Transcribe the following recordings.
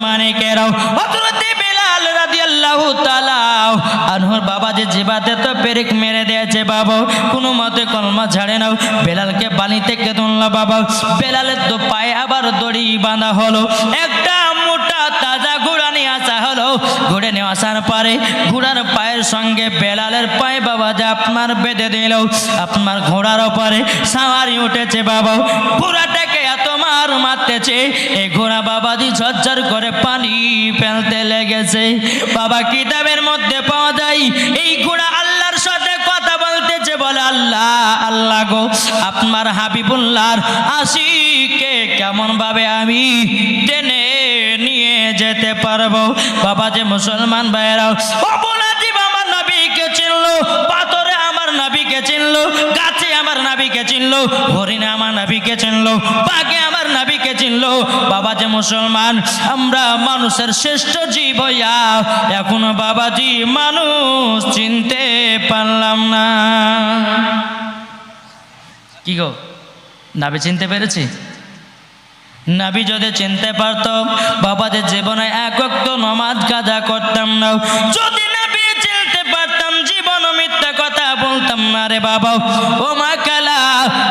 মানিকেরাও হযরতে বেলাল রাদিয়াল্লাহু তাআলা আনহর জিবাতে তো পেরেক মেরে বাবা, কোনো মতে কলমা নাও। বাবা। তো পায়ে আবার দড়ি বাঁধা মোটা তাজা ঘোড়া নিয়ে আসা নিয়ে আসার ঘোড়ার পায়ের সঙ্গে বেলালের পায়ে বাবা যে আপনার বেঁধে দিল। আপনার ঘোড়ার ওপরে সাওয়ারি উঠেছে বাবা। ঘোড়াটাকে মার মারতেছে। এই ঘোড়া বাবাজি ঝরঝর করে পানি ফেলতে লেগেছে। বাবা কিতাবের মধ্যে পাওয়া যায়, এই ঘোড়া আল্লাহর সাথে কথা বলতেছে, বলে, আল্লাহ আল্লাহ গো, আপনার হাবিবুল্লাহর আশিকে কেমন ভাবে আমি টেনে নিয়ে যেতে পারব? বাবা যে মুসলমান ভাইয়েরাও আমার নবীকে চিনলো, পাথরে আমার নবীকে চিনলো, গাছে আমার নবীকে চিনলো, হরিণে আমার নবীকে চিনলো, বাঘে নবীকে চিনলো। বাবা যে মুসলমান, আমরা মানুষের শ্রেষ্ঠ জীব এখনও বাবাজি মানুষ চিনতে পারলাম না। কি গো? নাবি চিনতে পেরেছি? নাবি যদি চিনতে পারত, বাবাদের জীবনে একক তো নমাজ গাজা করতাম না। বলতাম, না রে বাবা ও মা কালা,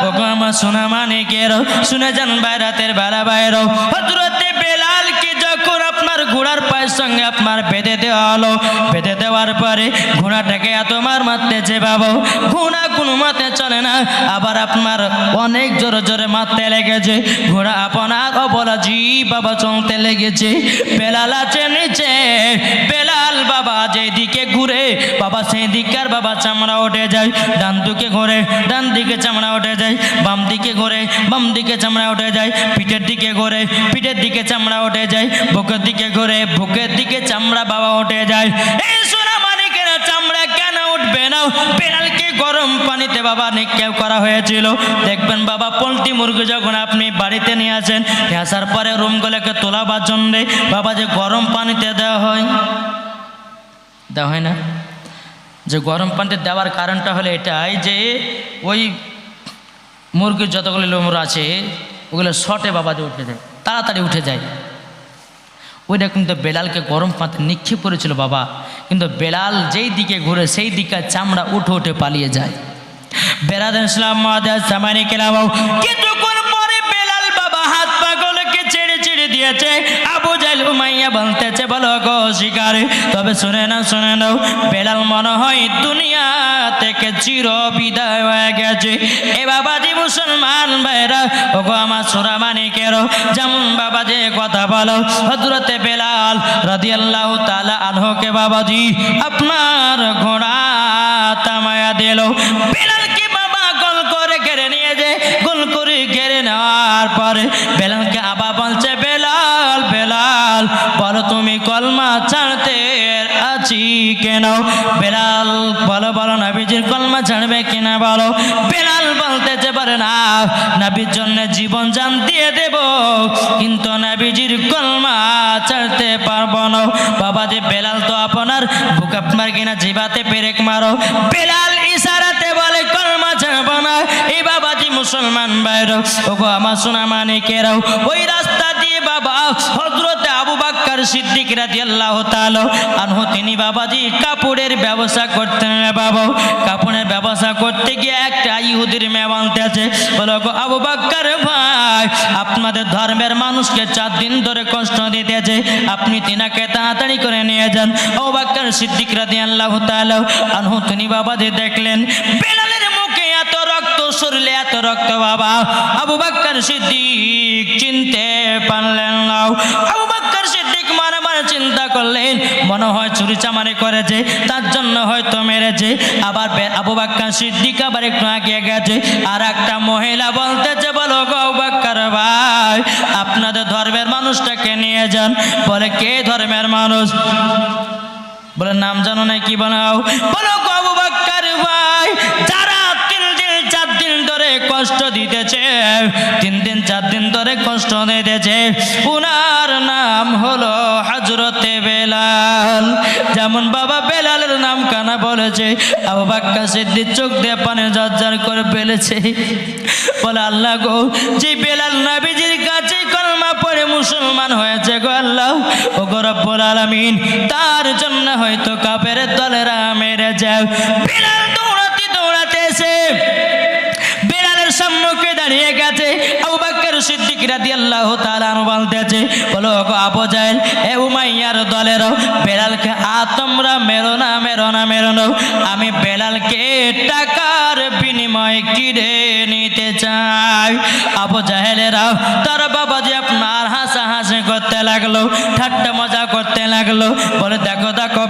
ও গো আমার সোনা মানিকের, শুনে যান বাইরাতের বেলা বাইরও হজরতে বেলাল কি যখন আপনার ঘোড়ার পায়ের সঙ্গে আপনার বেঁধে দেওয়া হলো। বেঁধে দেওয়ার পরে ঘোড়াটাকে এত মার মারতেছে বাবা, ঘোড়া কোনো মাতে চলে না। আবার আপনার অনেক জোরে জোরে মারতে লেগেছে। ঘোড়া আপনার অবলা জি বাবা চলতে লেগেছে। বেলাল আছে নিচে, বেলাল বাবা যেদিকে ঘুরে, বাবা সেই দিককার বাবা চামড়া উঠে যায়। ডান দিকে ঘুরে, ডান দিকে চামড়া উঠে যায়। বাম দিকে ঘুরে, বাম দিকে চামড়া উঠে যায়। পিঠের দিকে ঘুরে, পিঠের দিকে চামড়া উঠে যায়। বুকের দিকে ঘুরে বুকের দিকে চামড়া বাবা উঠে যায়। এই সোনা মানিকেরা চামড়া কেন উঠবে না? বেড়ালকে গরম পানিতে বাবা নিক্ষেপ করা হয়েছিল। দেখবেন বাবা, পোলট্রি মুরগি যখন আপনি বাড়িতে নিয়ে আসেন নিয়ে আসার পরে রুমগুলোকে তোলাবার জন্যে বাবা যে গরম পানিতে দেওয়া হয় দেওয়া হয় না। যে গরম পানিতে দেওয়ার কারণটা হলো এটাই যে ওই মুরগির যতগুলো লোমর আছে, ওগুলো শটে বাবা যে উঠে যায়, তাড়াতাড়ি উঠে যায়। ওইটা কিন্তু বেলালকে গরম পাতে নিক্ষেপ করেছিল বাবা। কিন্তু বেলাল যেই দিকে ঘুরে, সেই দিকে চামড়া উঠে উঠে পালিয়ে যায়। বেলাল ইসলাম কেলাম কিছুক্ষণ দিয়েছে। আবু জাল উমাইয়া বলতেছে, বলো গো শিকারে, তবে শুনে না শুনে নাও, বেলাল মনে হয় দুনিয়া থেকে চির বিদায় হয়ে গেছে। এ বাবাজি মুসলমান ভাইরা ও গো আমার সোরা মানিকেরও যেমন বাবা যে কথা বলো হজরতে বেলাল রাদিয়াল্লাহু তাআলা আনহকে, বাবাজি, আপনার ঘোড়া তামায়া দিল। বেলালকে বাবা গোল করে ঘেরে নিয়ে যে গোল করে ঘেরে নেওয়ার পরে বেলালকে তুমি কলমা ছাড়তে আছি কেন? বেলাল বলো বলো, নাবিজির কলমা ছাড়বে কিনা বলো? বেলাল বলতেছে, পারে না, নাবির জন্য জীবন জান দিয়ে দেব, কিন্তু নাবিজির কলমা ছাড়তে পারব না। বাবা যে বেলাল তো আপনার বুক আপনার কিনা জিবাতে পেরেক মারো। বেলাল ইশারাতে বলে, কলমা ছাড়বো না। এই বাবাজি মুসলমান বাইর ও গো আমার সোনা মানিকেরাও, ওই রাস্তা তিনি বাবাজি কাপড়ের ব্যবসা করতে গিয়ে একটা ইহুদির মেয়ে বানতেছে বলো আবু বাক্কার আপনাদের ধর্মের মানুষকে চার দিন ধরে কষ্ট দিতেছে আপনি তিনাকে তাড়াতাড়ি করে নিয়ে যান। আবু বাক্কার সিদ্দিক রাদিয়াল্লাহু তাআলা আনহু, তিনি বাবাজি দেখলেন বেলালের রক্ত বাবা। আবু বাক্কার সিদ্দিক চিনতে পারলেন না। আবু বাক্কার সিদ্দিক মারা মারা চিন্তা করলেন, মনে হয় চুরি চামারি করেছে, তার জন্য হয়তো মেরেছে। আবার আবু বাক্কার সিদ্দিক আবার একটু আগে গেছে। আর একটা মহিলা বলতেছে, বলো গো বাক্কার ভাই, আপনাদের ধর্মের মানুষটাকে নিয়ে যান? বলে, কে ধর্মের মানুষ? বলে, নাম জানো না কি বানাও? বলো গো আবু বাক্কার ভাই কষ্ট দিতেছে। তিন দিন, চার দিন ধরে কষ্ট দিতেছে। উনার নাম হলো হাজরতে বেলাল। যেমন বাবা বেলালের নাম কানা বলেছে, আবু বাক্কা চোখ দিয়ে পানে জর্জার করে ফেলেছে। বলে, আল্লাহ গো, যে বেলাল নাবিজির কাছে কলমা পড়ে মুসলমান হয়েছে গো আল্লাহ ও গো রব্বুল আলামিন, তার জন্য হয়তো কাপের দলেরা মেরে যায়। বিলাল সম্মুখে দাঁড়িয়ে গেছে? এ আমি বেড়ালকে টাকার বিনিময়ে কিনে নিতে চাই। আবু জাহেলেরা তার বাবা যে আপনার হাসা হাসি করতে লাগল, ঠাট্টা মজা করতে লাগল, বলে দেখো দেখো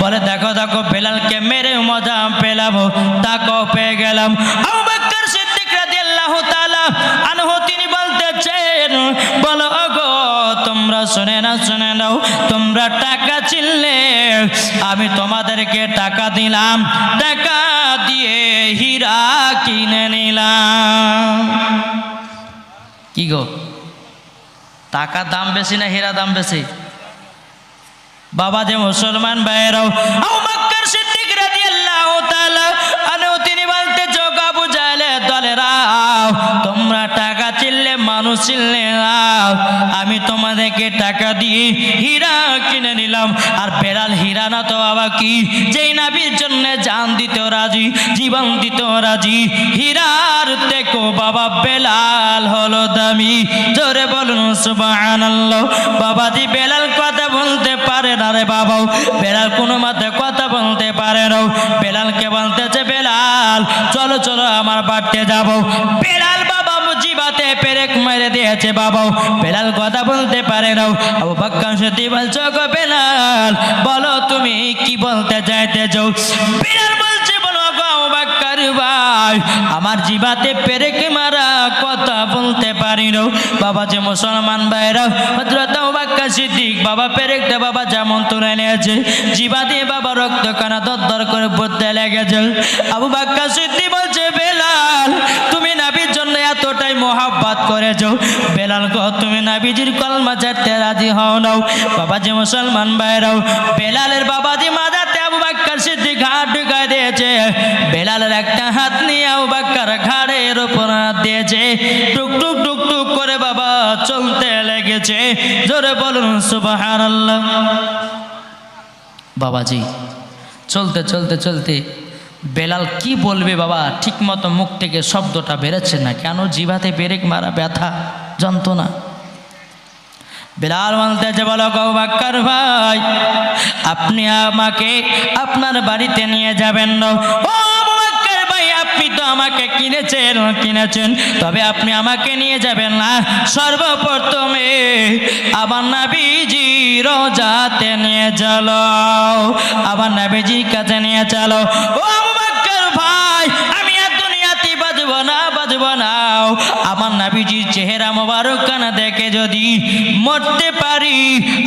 বলে, দেখো দেখো, বেলালকে মেরে মজা পেলাম তাকেও পেয়ে গেলাম। আমি তোমাদেরকে টাকা দিলাম, টাকা দিয়ে হীরা কিনে নিলাম। কি গো? টাকা দাম বেশি না হীরা দাম বেশি? বাবা যে মুসলমান ভাইয়েরাও মানুষ নাও আমি তোমাদেরকে টাকা দিয়ে হীরা কিনে নিলাম। আর বেড়াল হীরা না তো বাবা কি? যেই নাবির জন্য জান দিতেও রাজি, জীবন দিতেও রাজি, হীরার দেখো বাবা বেলাল হলো দামি। জোরে বলুন, সুবহানাল্লাহ। বাবাজি, বেলাল কথা বলতে পারে না রে বাবাও। বেলাল কোনো মাথায় কথা বলতে পারে না। বেলালকে বলতেছে, বেলাল, চলো চলো, আমার বাড়তে যাব। বেলাল পেরেক মেরে দিয়েছে বাবাও। বেলাল কথা বলতে পারে না আবু বাক্কার সত্যি বলছো গো বেলাল, বলো তুমি কি বলতে চাইতেছো? বেলাল বলছে আমার জিবাতে পেরেকে মারা কথা বলতে পারি না বাবা যে মুসলমান ভাইরা হজরত আবু বাক্কার সিদ্দিক বাবা পেরেকটা বাবা যেমন তুলে নিয়েছে জিবা দিয়ে বাবা রক্ত কানা দর করে পড়তে লেগেছে। আবু বাক্কার সিদ্দিক মোহাব্বত করেছ বেলাল গো, তুমি নাবিজির কলমা চারতে রাজি হও নাও। বাবা যে মুসলমান ভাইরাও, বেলালের বাবাজি মাজাতে আবু বাক্কার সিদ্দিক ঘাট ঢুকায় দিয়েছে। বেলালের একটা হাত নিয়ে আবু বাক্কার ঘাড়ের উপর হাত দিয়েছে। টুক টুক টুক টুক করে বাবা চলতে লেগেছে। জোরে বলুন, সুবহানাল্লাহ। বাবাজি, চলতে চলতে চলতে বেলাল কি বলবে বাবা? ঠিক মতো মুখ থেকে শব্দটা বেরোচ্ছে না। কেন? জিভাতে পেরেক মারা ব্যথা, যন্ত্রণা। বেলাল বলতেছে বলো ভাই, আপনি আমাকে আপনার বাড়িতে নিয়ে যাবেন না। আমাকে কিনেছেন কিনেছেন। তবে আপনি আমাকে নিয়ে যাবেন না। সর্বপ্রথমে আমার নাবিজি রোজাতে নিয়ে চলো। আমার নাবিজির কাছে নিয়ে চলো। ও আবু বাক্কার ভাই আমি আর দুনিয়াতে বাজব না বাজব না আমার নাবিজির চেহারা মোবারক কানা দেখে যদি মরতে পারি,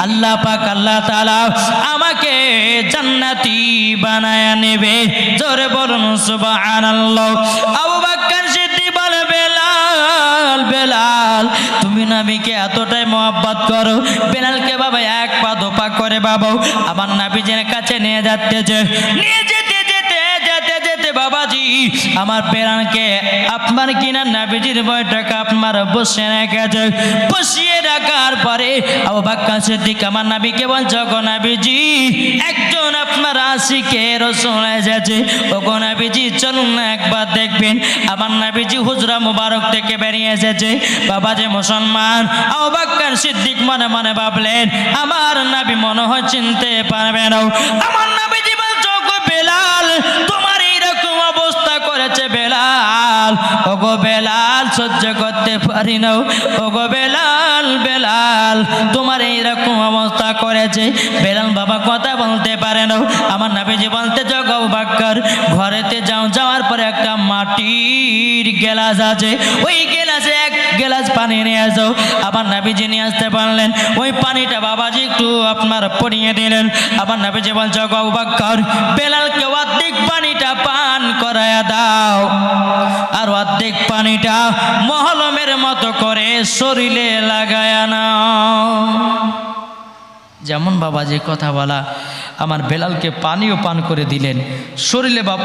আল্লাহ পাক আল্লাহ তাআলা আমাকে জান্নাতি বানায়া নেবে। জোরে বলুন, সুবহানাল্লাহ। আবু বকর সিদ্দিক বলে, বেলাল বেলাল, তুমি নাবিকে এতটাই মহব্বত করো। বেলালকে বাবা, এক পা দোপা করে বাবা আমার নাবিজের কাছে নিয়ে যাচ্ছে নিয়ে যেতে বাবাজি, আমার পেরানকে আপনার কিনা নাবিজির বইটাকে আপনার বসে রেখেছে। বসিয়ে বাক্কা সিদ্দিক আমার নাবিকে বলছে আপনার এসেছে। না একবার দেখবেন, আমার নাবিজি হুজরা মুবারক থেকে বেরিয়ে এসেছে। বাবা যে মুসলমান সিদ্দিক মনে মনে ভাবলেন, আমার নাবি মনে হয় চিনতে পারবে না। আমার নাবিজি অবস্থা বেলাল। ওগো বেলাল, সহ্য করতে পারি না। গো বেলাল বেলাল, তোমার এইরকম অবস্থা করেছে। বেলাল বাবা কথা বলতে পারে না। আমার নাবিজি বলতে যাও জগাও বাক্কার, ঘরেতে যাও মাটি মাটির গেলাস আছে। ওই গেলাসে এক গেলাস পানি নিয়ে আসো আবার নাবিজি নিয়ে আসতে পারলেন। ওই পানিটা বাবাজি একটু আপনার পরিয়ে দিলেন। আবার নাবিজি বলছে গৌবাক্কর বেলালকে অর্ধেক পানিটা পান করায়া দাও। আর অর্ধেক পানিটা মহলমের মতো করে শরীরে লাগায়া নাও। যেমন বাবাজি কথা বলা। আমার বেলালকে পানিও পান করে দিলেন। শরীরে বাপ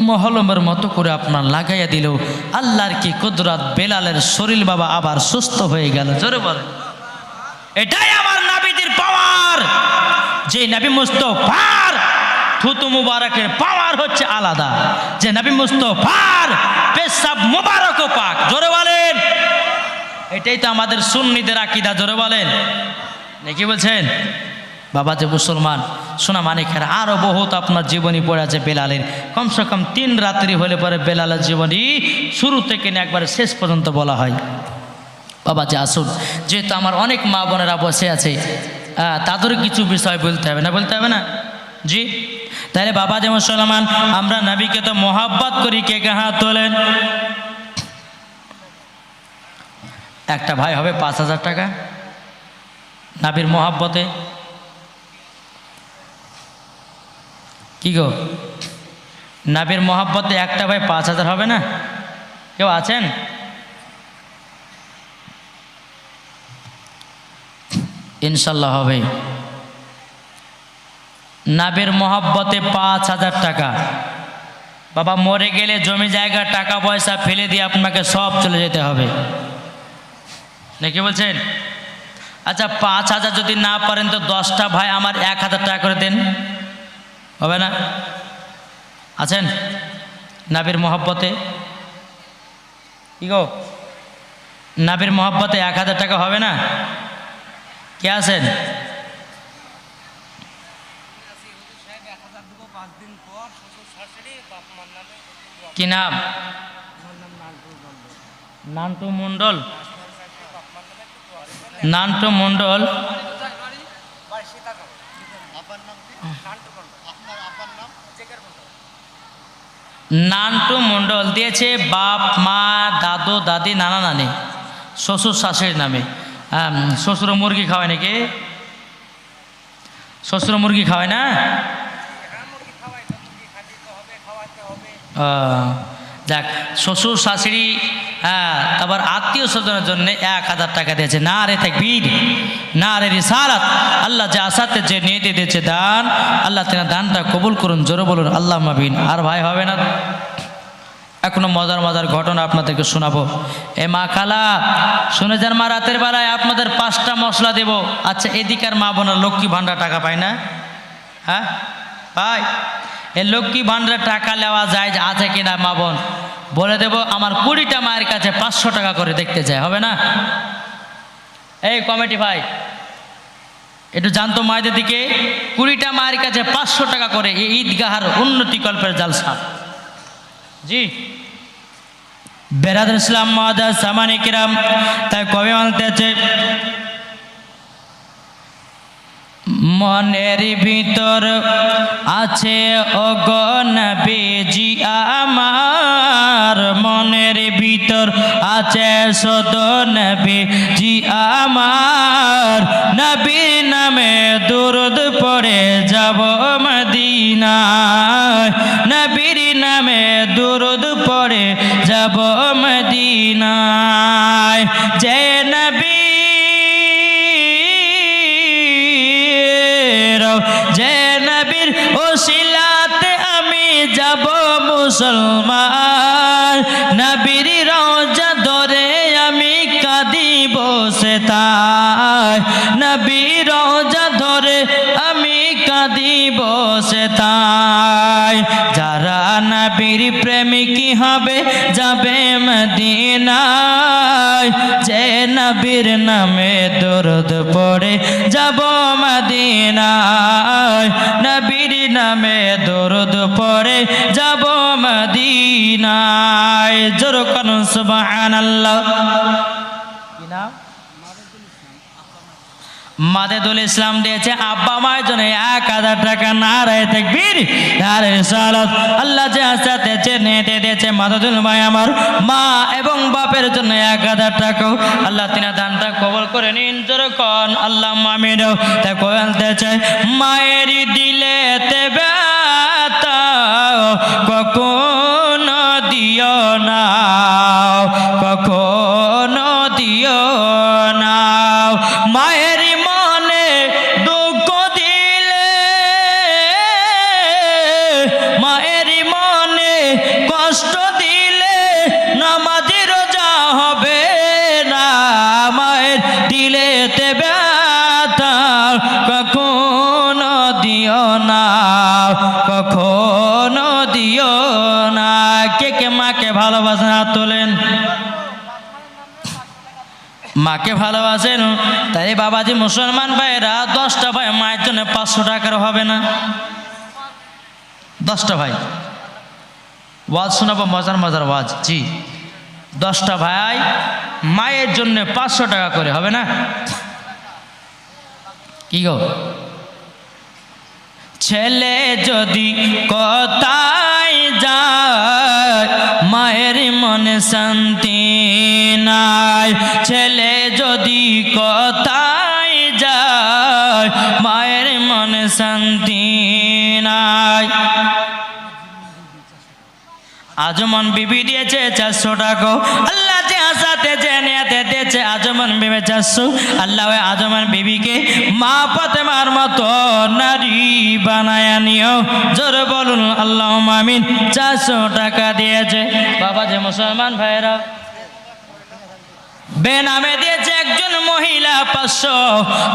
মহলমের মতো করে আপনার লাগাইয়া দিল। আল্লাহর কি কুদরাত, বেলালের শরীর বাবা আবার সুস্থ হয়ে গেল। জোরে বলে এটাই আমার নাবিদের পাওয়ার যে নবী মুস্তফার, থুতু মুবারকের পাওয়ার হচ্ছে আলাদা। যে নবী মুস্তফার, পেশাব মুবারকও পাক। জোরে বলেন। এটাই তো আমাদের সুন্নিদের আকিদা। জোরে বলেন। নাকি বলছেন? বাবা যে মুসলমান সোনা মানিকের আরও বহুত আপনার জীবনী পড়ে আছে বেলালের। কমসে কম তিন রাত্রি হলে পরে বেলালের জীবনী শুরু থেকে নিয়ে একবারে শেষ পর্যন্ত বলা হয়। বাবা, যে আসুন যেহেতু আমার অনেক মা বোনেরা বসে আছে তাদেরও কিছু বিষয় বলতে হবে না, বলতে হবে না? জি? তাহলে বাবা যে মুসলমান আমরা নাবিকে তো মোহাব্বত করি, কে কে হাত তোলেন? একটা ভাই হবে পাঁচ হাজার টাকা। নাবির মোহাব্বতে কি গো? নাবির মোহাব্বতে একটা ভাই পাঁচ হাজার হবে না? কেউ আছেন? ইনশাল্লাহ হবে। নাবির মোহাব্বতে পাঁচ হাজার টাকা। বাবা মরে গেলে জমি জায়গা, টাকা পয়সা ফেলে দিয়ে আপনাকে সব চলে যেতে হবে। নাকি বলছেন? আচ্ছা পাঁচ হাজার যদি না পারেন তো দশটা ভাই আমার এক হাজার টাকা করে দেন। হবে না? আছেন? নাবির মহব্বতে? কি গো? নাবির মহব্বতে এক হাজার টাকা হবে না? কে আছেন? কি নাম? নান্টু মণ্ডল। নান্টু মণ্ডল। নান্টু মণ্ডল দিয়েছে বাপ, মা, দাদু, দাদি, নানা, নানি। শ্বশুর, শাশুড়ির নামে। শ্বশুর মুরগি খাওয়ায় নাকি? শ্বশুর মুরগি খাওয়ায় না? দেখ, শ্বশুর, শাশুড়ি হ্যাঁ তারপর আত্মীয় স্বজনের জন্য এক হাজার টাকা দিয়েছে। না রে তাকবীর না রে রিসালাত। আল্লাহ যে আসাতে যে নিয়ে দিয়েছে দান, আল্লাহ তেনা দানটা কবুল করুন, জোরে বলুন আল্লাহ মাবিন আর ভাই হবে না? এখনও মজার মজার ঘটনা আপনাদেরকে শোনাবো। এ মা খালা, শুনে যান মা, রাতের বেলায় আপনাদের পাঁচটা মশলা দেব। আচ্ছা এদিকার মা বোনের লক্ষ্মী ভাণ্ডার টাকা পায় না? হ্যাঁ? পাই এ লক্ষ্মী ভাণ্ডারের টাকা নেওয়া যায় আছে কিনা মা বোন? বলে দেব, আমার কুড়িটা মায়ের কাছে পাঁচশো টাকা করে দেখতে চাই হবে না? এই কমিটি ভাই, একটু জানতো মায়েদের দিকে, কুড়িটা মায়ের কাছে পাঁচশো টাকা করে এই ঈদগাহার উন্নতি কল্পের জালসা। জি। বেরাদ ইসলাম মহাদা, সামানি কিরাম, তাই কবে মানতেছে মনের ভিতর আছে অগণবেজি আমার মনের ভিতর আছে সদন জি আমার নবী নামে দুরুদ পড়ে যাব মদিনায়। নবীর নামে দুরুদ পড়ে যাব মদিনায়। যে নবী যে নবীর ওসিলাতে আমি যাব মুসলমান। নবীর তাই নবীর রওজা ধরে আমি কাঁদিব সে তাই যারা নবীর প্রেমিকী হবে যাবে মদিনায়। যে নবীর নামে দরদ পড়ে যাব মদিনায়। নবীর নামে দরদ পড়ে যাব মদিনায়। জোর কানুন সুবহানাল্লাহ কি নাম মাদেদুল ইসলাম দিয়েছে, আব্বা মায়ের জন্য এক হাজার টাকা না রায় দেখবির আল্লাহ দিয়েছে মাদাদুল ভাই আমার মা এবং বাপের জন্য এক হাজার টাকাও আল্লাহ তিনা দানটা কবল করে নিন যেরকম আল্লাহ মামিনও তাই বলতে চাই মায়েরই দিলে তে ব্যথা কখনো দিও না। মাকে ভালোবাসেন। তাই বাবাজি মুসলমান ভাইরা দশটা ভাই মায়ের জন্য পাঁচশো টাকার হবে না? দশটা ভাই। ওয়াজ শোনাবো, মজার মজার ওয়াজ। জি। দশটা ভাই মায়ের জন্য পাঁচশো টাকা করে হবে না? কি গো? ছেলে যদি কোথায় যায়, মায়ের মনে শান্তি নাই। আজমন বিবি দিয়েছে চারশো টাকা। আল্লাহ যে আসাতে যে জেনেতে দিয়েছে আজমন বিবি চারশো। আল্লাহ ওই আজমন বিবিকে মা ফাতেমার মতো নারী বানায় নিও। জোরে বলুন আল্লাহ মামিন চারশো টাকা দিয়েছে। বাবা যে মুসলমান ভাইরা বেনামে দিয়েছে একজন মহিলা পাঁচশো।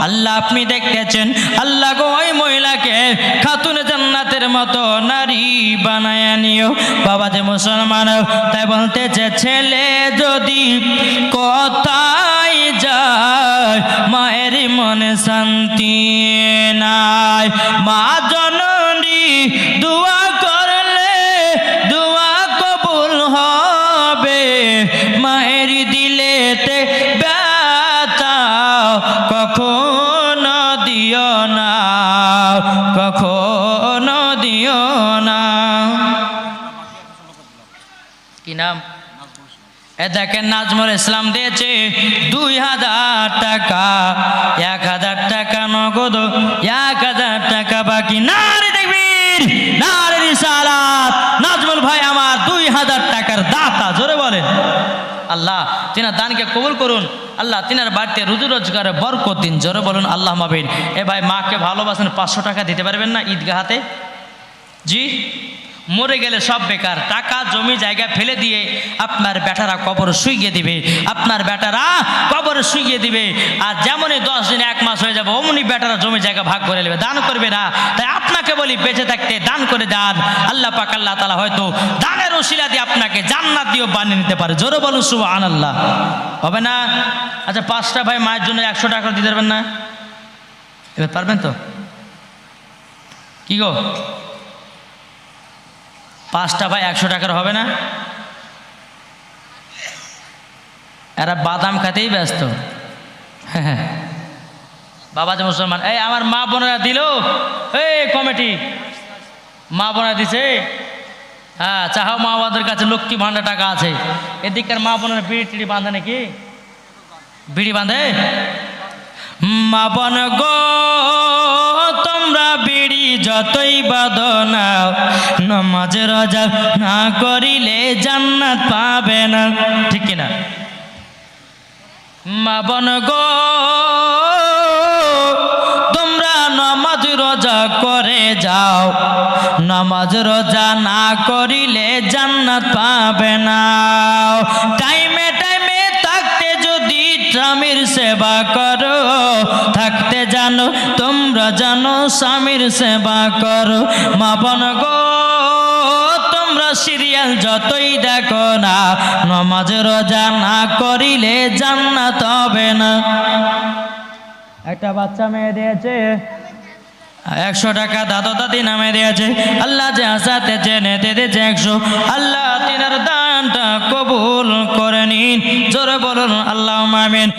আল্লাহ আপনি দেখতেছেন, আল্লাহ গো ওই মহিলাকে খাতুন জান্নাতের মতো নারী বানায় নিও। বাবা যে মুসলমান, তাই বলতেছে, ছেলে যদি কোথায় যায়, মায়ের মনে শান্তি নাই। মা জননী দোয়া এ দেখেন নাজমুল ইসলাম দিয়েছে দুই হাজার টাকা, এক হাজার টাকা নগদ, এক হাজার টাকা বাকি। নারে দেখবির নারে রিসালাত। নাজমুল ভাই আমার দুই হাজার টাকার দাতা, জোরে বলেন। আল্লাহ, তিনার দানকে কবুল করুন। আল্লাহ, তিনার বাড়িতে রুজু রোজগারে বরকত দিন, জোরে বলুন, আল্লাহ মাবিন এ ভাই, মাকে ভালোবাসেন, পাঁচশো টাকা দিতে পারবেন না ঈদগাহাতে জি? মরে গেলে সব বেকার। টাকা, জমি, জায়গা ফেলে দিয়ে আপনার বেটারা কবর শুইয়ে দিবে। আপনার বেটারা কবর শুইয়ে দিবে। আর যেমনই দশ দিন, এক মাস হয়ে যাবে, অমনি বেটারা জমি, জায়গা ভাগ করে নেবে। দান করবে না। তাই আপনাকে বলি, বেঁচে থাকতে দান করে দান। আল্লাহ পাক, আল্লাহ তালা হয়তো দানের ওসিলা দিয়ে আপনাকে জান্নাত দিয়েও বানিয়ে নিতে পারে। জোরে বলুন সুবাহ আল্লাহ হবে না? আচ্ছা পাঁচটা ভাই মায়ের জন্য একশো টাকা দিতে পারবেন না? এবার পারবেন তো? কি গো? পাঁচটা ভাই একশো টাকার হবে না? এরা বাদাম খাতেই ব্যস্ত। হ্যাঁ বাবা যে মুসলমান, এই আমার মা বোনেরা দিল। এই কমিটি, মা বোনেরা দিছে। হ্যাঁ চাহাও মা বাবার কাছে লক্ষ্মী ভাণ্ডার টাকা আছে। এদিককার মা বোনের বিড়ি টিড়ি বাঁধে নাকি? বিড়ি বাঁধে? মা বোন গো যতই বাদনা নমাজ, রাজা না করিলে জান্নাত পাবে না। ঠিক কিনা মা বোন গো, তোমরা নামাজ, রোজা করে যাও। নামাজ, রোজা না করিলে জান্নাত পাবে না। টাইমে স্বামীর সেবা করো, থাকতে জানো, তোমরা জানো, স্বামীর সেবা করো। মা বোন গো, তোমরা সিরিয়াল যতই দেখো না, নমাজ রোজা না করিলে জান্নাত হবে না। একটা বাচ্চা মেয়ে দিয়েছে, একশো টাকা দাদা দাদি নামে দিয়েছে, আল্লাহ যে আসাতে জেনে দিয়েছে একশো। আল্লাহ তিনার দানটা কবুল করে নিন, জোরে বলুন আল্লাহ মামিন